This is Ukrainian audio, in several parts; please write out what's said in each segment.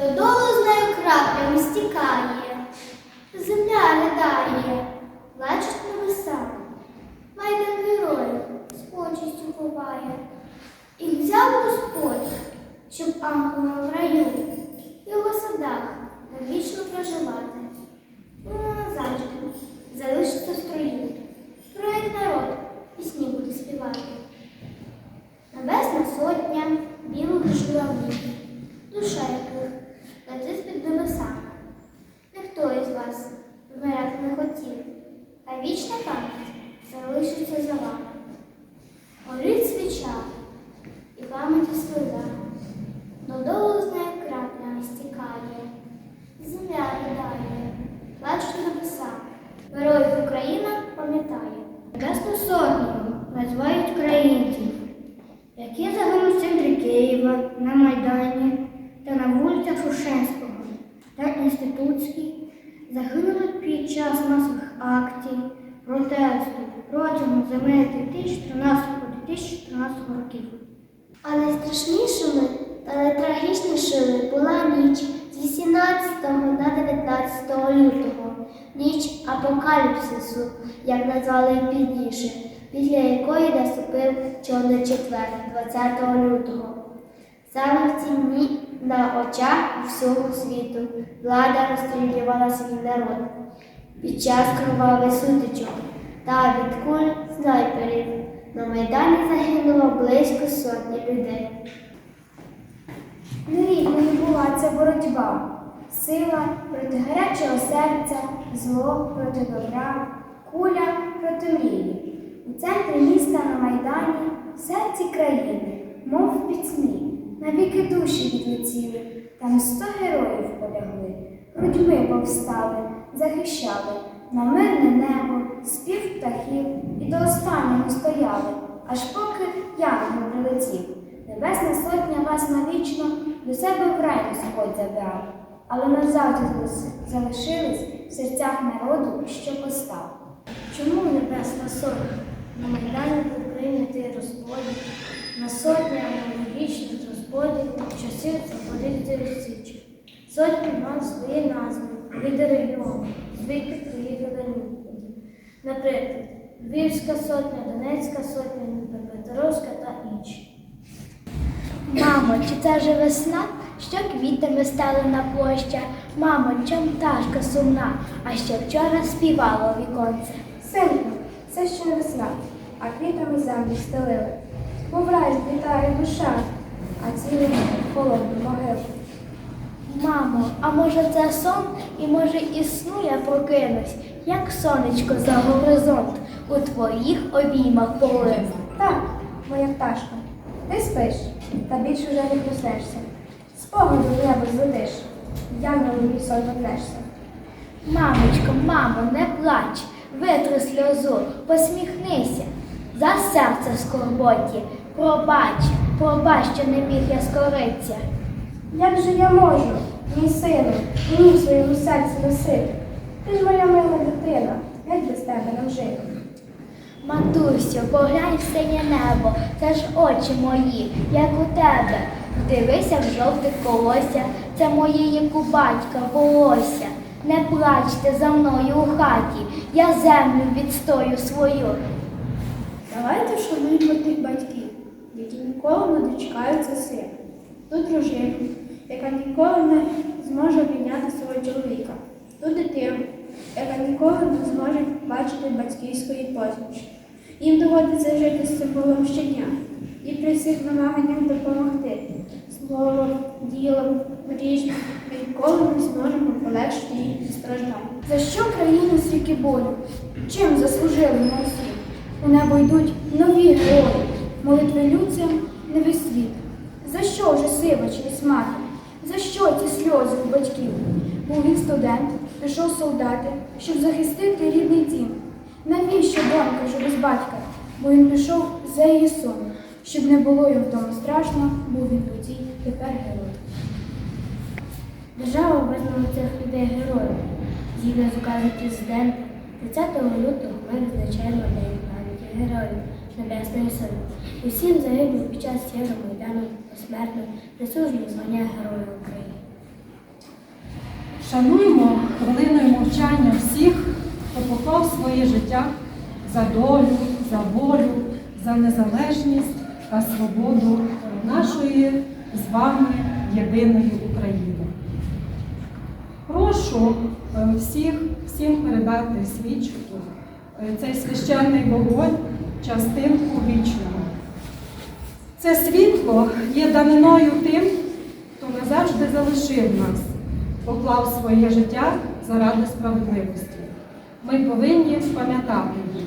додолу з нею краплями стікає, земля ридає, плачуть небеса, майдан героїв з почестю ховає. І взяв Господь, щоб ангелам в раю, в осадах садах навічно проживати. Воно назавжди залишиться в строю, проект народ пісні буде співати. Небесна сотня білих журавлів, душа яких летить під небесами. Ніхто із вас вмирати не хотів, а вічна пам'ять залишиться за вами. Горить свіча і пам'яті сльоза, додолу з нею краплями стікає, земля ридає, плачуть небеса. Героїв Україна пам'ятає. Небесну сотню називають українців які загинув в центрі Києва, на Майдані та на вулицях Шушенського та Інститутській, загинули під час масових актів протесту протягом зими 2013-2014 років. А найстрашнішими та найтрагічнішими була ніч з 18 на 19 лютого, ніч апокаліпсису, як назвали пізніше, після якої наступив Чорний четвер 20 лютого. Саме в ці дні на очах всього світу влада розстрілювала свій народ під час кровавих сутичок та від куль снайперів. На Майдані загинуло близько сотні людей. Нерівною була ця боротьба, сила проти гарячого серця, зло проти добра, куля проти мрії. У центрі міста на Майдані, в серці країни, мов пітьмі, навіки душі відлетіли, там сто героїв полягли, грудьми повстали, захищали на мирне небо, спів птахів і до останнього стояли, аж поки янгол прилетів. Небесна сотня вас навічно до себе в рай Господь забрав, але назавжди залишились в серцях народу, що постав. Чому Небесна Сотня? На Майдані був прийнятий розподіл, на сотні аналогічних розподілів часів Запорізької Січі. Сотні мав свої назви, від регіону, звідки приїхали люди. Наприклад, Львівська сотня, Донецька сотня, Дніпропетровська та інші. Мамо, чи це вже весна, що квітами стали на площа? Мамо, чом пташка сумна, а ще вчора співала віконце. Синку, це ще не весна, а квітами землю стелили. Мов рай злітає душа, а цілий холодну могилу. Мамо, а може це сон і може і сну я прокинусь, як сонечко за горизонт у твоїх обіймах полив. Так, моя пташка, ти спиш, та більше вже не проснешся. Спогаду в небо злетиш, янголу мій сон вернешся. Мамочко, мамо, не плач, витри сльозу, посміхнися. За серце скорботі, пробач, пробач, що не міг я скоритися. Як же я можу, мій сину, мені в своєму серці носити? Ти ж моя мила дитина, геть без тебе нам жити. Матусю, поглянь в синє небо, це ж очі мої, як у тебе. Вдивися в жовтих колосся, це моє, як у батька, волосся. Не плачте за мною у хаті, я землю відстою свою. Давайте вшануємо тих батьків, які ніколи не дочекаються сина. Ту дружину, яка ніколи не зможе обійняти свого чоловіка. Ту дитину, яка ніколи не зможуть бачити батьківської посмішки. Їм доводиться жити з цим щодня і при всіх намаганнях допомогти. Словом, ділом, ріжним, ми ніколи не зможемо полегшити їхні страждання. За що країні стільки болю? Чим заслужили ми усі? У небо йдуть нові герої, молитви людям не весь світ. За що вже сива через матір? За що ті сльози у батьків? Був він студент, пішов солдати, щоб захистити рідний дім. Навіщо донька вже без батька? Бо він пішов за її сон. Щоб не було йому вдома страшно, був він водій, тепер герой. Держава визнала цих людей героїв. Згідно з указом президента, 30 лютого ми визначаємо День пам'яті героїв Небесної Сотні. Усім загиблим під час Євромайдану посмертно присуджені звання Героя України. Шануємо хвилиною мовчання всіх, хто поклав своє життя за долю, за волю, за незалежність та свободу нашої з вами єдиної України. Прошу е, всіх, всім передати свічку, е, цей священний вогонь, частинку вічного. Це світло є даниною тим, хто назавжди залишив нас, поклав своє життя заради справедливості. Ми повинні пам'ятати їх.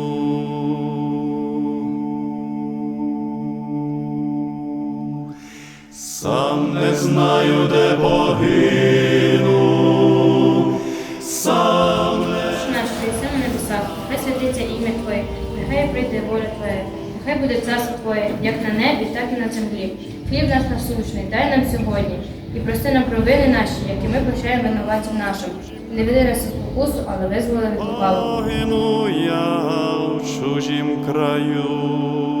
Не знаю, де погину, сам не Наш єси на небесах, хай святиться ім'я Твоє, нехай прийде воля Твоя, нехай буде царство Твоє, як на небі, так і на землі. Хліб наш насущний, дай нам сьогодні, і прости нам провини наші, які ми прощаємо винуватцям нашим. Не веди нас у спокусу, але визволи від лукавого. Погину я в чужім краю.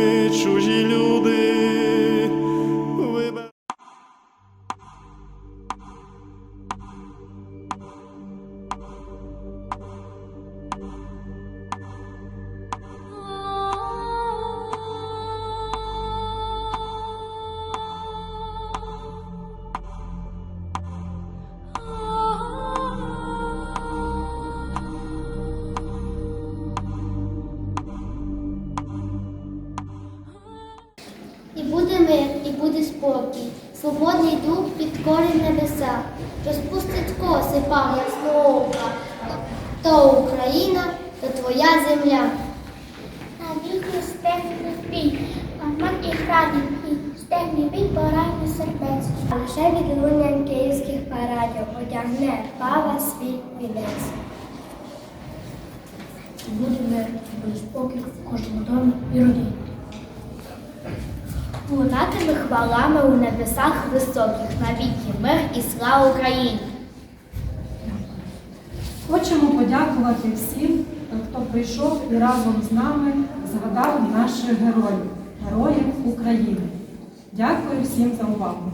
буде мир, і буде спокій, свободний дух підкорить небеса, розпустить коси пав ясного. То Україна, то твоя земля. На віки стегне бій, мат і храні, і стегне бій поранений сердець. А лише відлунням київських парадів одягне пава свій вінець. Буде мир, буде спокій в кожному домі і родині. Лунатиме хвалами у небесах високих, навіки мир і слава Україні. Хочемо подякувати всім, хто прийшов і разом з нами згадав наших героїв, героїв України. Дякую всім за увагу.